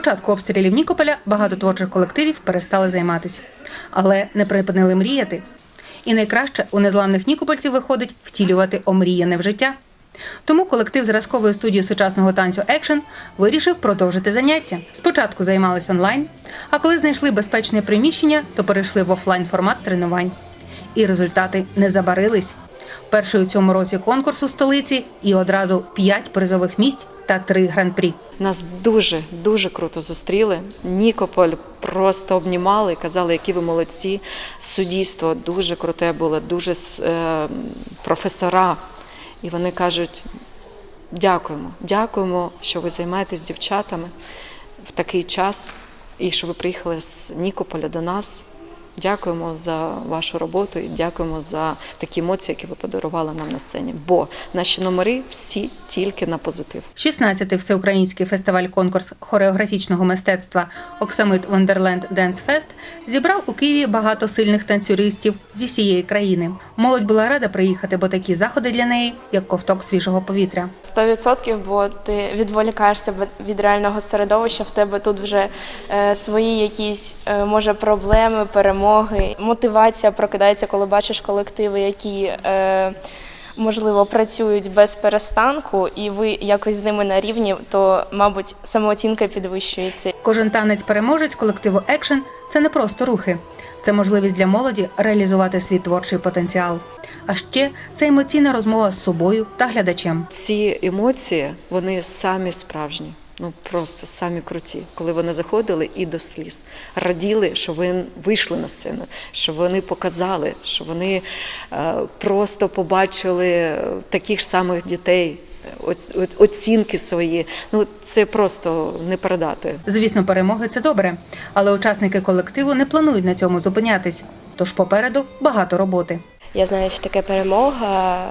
початку обстрілів Нікополя багато творчих колективів перестали займатися, але не припинили мріяти. І найкраще у незламних нікопольців виходить втілювати омріяне в життя. Тому колектив зразкової студії сучасного танцю Екшен вирішив продовжити заняття. Спочатку займались онлайн, а коли знайшли безпечне приміщення, то перейшли в офлайн формат тренувань. І результати не забарились. Перший у цьому році конкурс у столиці і одразу п'ять призових місць та три гран-прі. Нас дуже дуже круто зустріли. Нікополь просто обнімали, казали, які ви молодці. Суддівство дуже круте було, дуже е, професора. І вони кажуть: дякуємо, дякуємо, що ви займаєтесь дівчатами в такий час, і що ви приїхали з Нікополя до нас. Дякуємо за вашу роботу і дякуємо за такі емоції, які ви подарували нам на сцені. Бо наші номери всі тільки на позитив. 16-й всеукраїнський фестиваль-конкурс хореографічного мистецтва Оксамит Вандерленд Денс Фест зібрав у Києві багато сильних танцюристів зі всієї країни. Молодь була рада приїхати, бо такі заходи для неї як ковток свіжого повітря. 100%, бо ти відволікаєшся від- від реального середовища. В тебе тут вже е, свої якісь е, може проблеми, перемоги. Мотивація прокидається, коли бачиш колективи, які е, можливо працюють без перестанку, і ви якось з ними на рівні, то мабуть самооцінка підвищується. Кожен танець-переможець колективу Екшен це не просто рухи, це можливість для молоді реалізувати свій творчий потенціал. А ще це емоційна розмова з собою та глядачем. Ці емоції, вони самі справжні. Ну просто самі круті, коли вони заходили і до сліз. Раділи, що ви вийшли на сцену, що вони показали, що вони е, просто побачили е, таких ж самих дітей, оцінки свої. Ну це просто не передати. Звісно, перемоги це добре, але учасники колективу не планують на цьому зупинятись. Тож попереду багато роботи. Я знаю, що таке перемога,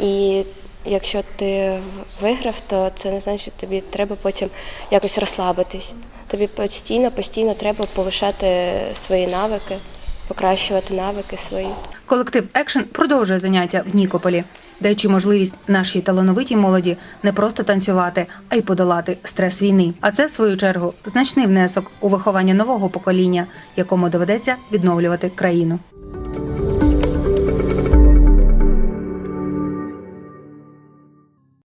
і якщо ти виграв, то це не значить, що тобі треба потім якось розслабитись. Тобі постійно, постійно треба повишати свої навики, покращувати навики свої. Колектив Екшен продовжує заняття в Нікополі, даючи можливість нашій талановитій молоді не просто танцювати, а й подолати стрес війни. А це, в свою чергу, значний внесок у виховання нового покоління, якому доведеться відновлювати країну.